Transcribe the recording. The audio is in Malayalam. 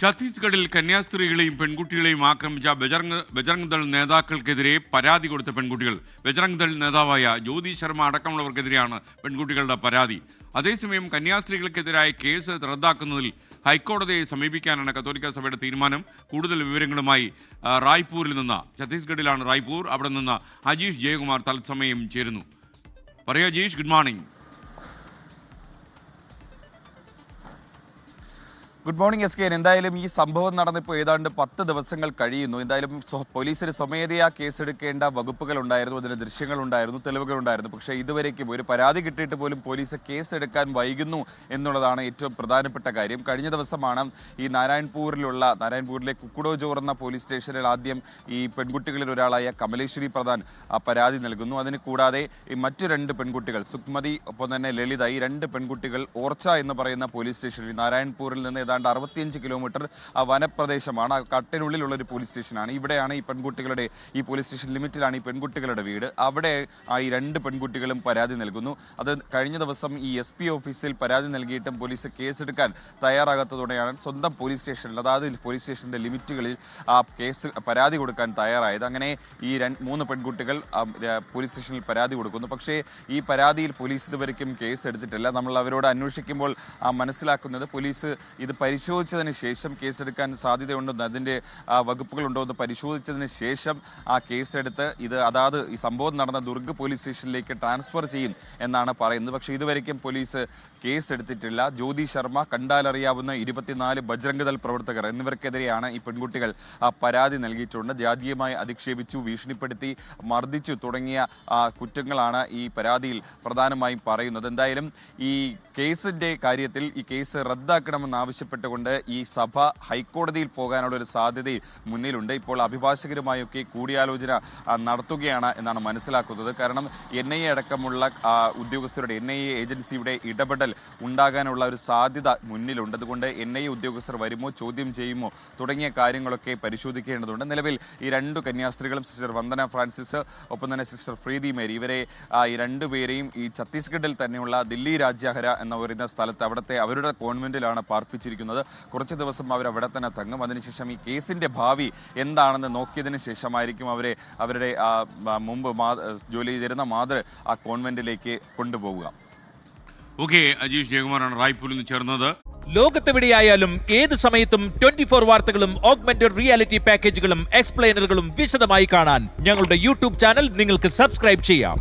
ഛത്തീസ്ഗഡിൽ കന്യാസ്ത്രീകളെയും പെൺകുട്ടികളെയും ആക്രമിച്ച ബജറംഗ് ബജറംഗ് ദൾ നേതാക്കൾക്കെതിരെ പരാതി കൊടുത്ത പെൺകുട്ടികൾ. ബജറംഗ് ദൾ നേതാവായ ജ്യോതി ശർമ്മ അടക്കമുള്ളവർക്കെതിരെയാണ് പെൺകുട്ടികളുടെ പരാതി. അതേസമയം കന്യാസ്ത്രീകൾക്കെതിരായ കേസ് റദ്ദാക്കുന്നതിൽ ഹൈക്കോടതിയെ സമീപിക്കാനാണ് കത്തോലിക്ക സഭയുടെ തീരുമാനം. കൂടുതൽ വിവരങ്ങളുമായി റായ്പൂരിൽ നിന്ന് ഛത്തീസ്ഗഡിലാണ് റായ്പൂർ. അവിടെ നിന്ന് അജീഷ് ജയകുമാർ തത്സമയം ചേരുന്നു. പറയാ Ajeesh good morning good morning S K എന്തായാലും ഈ സംഭവം നടന്നിപ്പോൾ ഏതാണ്ട് പത്ത് ദിവസങ്ങൾ കഴിയുന്നു. എന്തായാലും പോലീസിന് സ്വമേധയാ കേസെടുക്കേണ്ട വകുപ്പുകൾ ഉണ്ടായിരുന്നു അതിന് ദൃശ്യങ്ങൾ ഉണ്ടായിരുന്നു തെളിവുകൾ ഉണ്ടായിരുന്നു പക്ഷേ ഇതുവരേക്കും ഒരു പരാതി കിട്ടിയിട്ട് പോലും പോലീസ് കേസെടുക്കാൻ വൈകുന്നു എന്നുള്ളതാണ് ഏറ്റവും പ്രധാനപ്പെട്ട കാര്യം. കഴിഞ്ഞ ദിവസമാണ് ഈ നാരായൺപൂരിലുള്ള നാരായൺപൂരിലെ കുക്കുഡോ ജോർ എന്ന പോലീസ് സ്റ്റേഷനിൽ ആദ്യം ഈ പെൺകുട്ടികളിൽ ഒരാളായ കമലേശ്വരി പ്രധാൻ പരാതി നൽകുന്നു. അതിന് കൂടാതെ ഈ മറ്റു രണ്ട് പെൺകുട്ടികൾ സുക്മതി ഒപ്പം തന്നെ ലളിത ഈ രണ്ട് പെൺകുട്ടികൾ ഓർച്ച എന്ന് പറയുന്ന പോലീസ് സ്റ്റേഷനിൽ നാരായൺപൂരിൽ നിന്ന് ഏതാണ്ട് അറുപത്തിയഞ്ച് കിലോമീറ്റർ വനപ്രദേശമാണ്. ആ കട്ടിനുള്ളിലുള്ള ഒരു പോലീസ് സ്റ്റേഷനാണ്. ഇവിടെയാണ് ഈ പെൺകുട്ടികളുടെ ഈ പോലീസ് സ്റ്റേഷൻ ലിമിറ്റിലാണ് ഈ പെൺകുട്ടികളുടെ വീട്. അവിടെ ആ ഈ രണ്ട് പെൺകുട്ടികളും പരാതി നൽകുന്നു. അത് കഴിഞ്ഞ ദിവസം ഈ എസ് പി ഓഫീസിൽ പരാതി നൽകിയിട്ടും പോലീസ് കേസെടുക്കാൻ തയ്യാറാകാത്തതോടെയാണ് സ്വന്തം പോലീസ് സ്റ്റേഷനിൽ അതായത് പോലീസ് സ്റ്റേഷന്റെ ലിമിറ്റുകളിൽ ആ കേസ് പരാതി കൊടുക്കാൻ തയ്യാറായത്. അങ്ങനെ ഈ മൂന്ന് പെൺകുട്ടികൾ പോലീസ് സ്റ്റേഷനിൽ പരാതി കൊടുക്കുന്നു. പക്ഷേ ഈ പരാതിയിൽ പോലീസ് ഇതുവരെക്കും കേസ് എടുത്തിട്ടില്ല നമ്മൾ അവരോട് അന്വേഷിക്കുമ്പോൾ മനസ്സിലാക്കുന്നത് പോലീസ് ഇത് പരിശോധിച്ചതിന് ശേഷം കേസെടുക്കാൻ സാധ്യതയുണ്ടെന്ന് അതിന്റെ വകുപ്പുകൾ ഉണ്ടോ എന്ന് പരിശോധിച്ചതിന് ശേഷം ആ കേസെടുത്ത് ഇത് അതാത് ഈ സംഭവം നടന്ന ദുർഗ് പോലീസ് സ്റ്റേഷനിലേക്ക് ട്രാൻസ്ഫർ ചെയ്യും എന്നാണ് പറയുന്നത്. പക്ഷേ ഇതുവരേക്കും പോലീസ് കേസ് എടുത്തിട്ടില്ല ജ്യോതി ശർമ്മ കണ്ടാലറിയാവുന്ന ഇരുപത്തിനാല് ബജ്രംഗദൾ പ്രവർത്തകർ എന്നിവർക്കെതിരെയാണ് ഈ പെൺകുട്ടികൾ പരാതി നൽകിയിട്ടുണ്ട്. ജാതീയമായി അധിക്ഷേപിച്ചു ഭീഷണിപ്പെടുത്തി മർദ്ദിച്ചു തുടങ്ങിയ കുറ്റങ്ങളാണ് ഈ പരാതിയിൽ പ്രധാനമായും പറയുന്നത്. എന്തായാലും ഈ കേസിന്റെ കാര്യത്തിൽ ഈ കേസ് റദ്ദാക്കണമെന്ന് ആവശ്യപ്പെട്ടുകൊണ്ട് ഈ സഭ ഹൈക്കോടതിയിൽ പോകാനുള്ള ഒരു സാധ്യത മുന്നിലുണ്ട്. ഇപ്പോൾ അഭിഭാഷകരുമായൊക്കെ കൂടിയാലോചന നടത്തുകയാണ് എന്നാണ് മനസ്സിലാക്കുന്നത്. കാരണം എൻ ഐ എ അടക്കമുള്ള ഉദ്യോഗസ്ഥരുടെ എൻ ഐ എ ഏജൻസിയുടെ ഇടപെടൽ ഉണ്ടാകാനുള്ള ഒരു സാധ്യത മുന്നിലുണ്ട്. അതുകൊണ്ട് എൻ ഐ എ ഉദ്യോഗസ്ഥർ വരുമോ ചോദ്യം ചെയ്യുമോ തുടങ്ങിയ കാര്യങ്ങളൊക്കെ പരിശോധിക്കേണ്ടതുണ്ട്. നിലവിൽ ഈ രണ്ടു കന്യാസ്ത്രീകളും സിസ്റ്റർ വന്ദന ഫ്രാൻസിസ് ഒപ്പം തന്നെ സിസ്റ്റർ പ്രീതി മേരി ഇവരെ ഈ രണ്ടുപേരെയും ഈ ഛത്തീസ്ഗഡിൽ തന്നെയുള്ള ദില്ലി രാജ്യാഹര എന്ന് പറയുന്ന സ്ഥലത്ത് അവിടുത്തെ അവരുടെ കോൺവെന്റിലാണ് പാർപ്പിച്ചിരിക്കുന്നത്. കുറച്ച് ദിവസം അവർ അവിടെ തന്നെ തങ്ങും. അതിനുശേഷം ഈ കേസിന്റെ ഭാവി എന്താണെന്ന് നോക്കിയതിന് ശേഷമായിരിക്കും അവരെ അവരുടെ മുമ്പ് ജോലി ചെയ്തിരുന്ന മാതൃ ആ കോൺവെന്റിലേക്ക് കൊണ്ടുപോവുക. ഓക്കെ അജീഷ് ജയകുമാറാണ് റായ്പൂരിൽ നിന്ന് ചേർന്നത്. ലോകത്തെവിടെയായാലും ഏത് സമയത്തും ട്വന്റി ഫോർ വാർത്തകളും ഓഗ്മെന്റഡ് റിയാലിറ്റി പാക്കേജുകളും എക്സ്പ്ലെയിനറുകളും വിശദമായി കാണാൻ ഞങ്ങളുടെ യൂട്യൂബ് ചാനൽ നിങ്ങൾക്ക് സബ്സ്ക്രൈബ് ചെയ്യാം.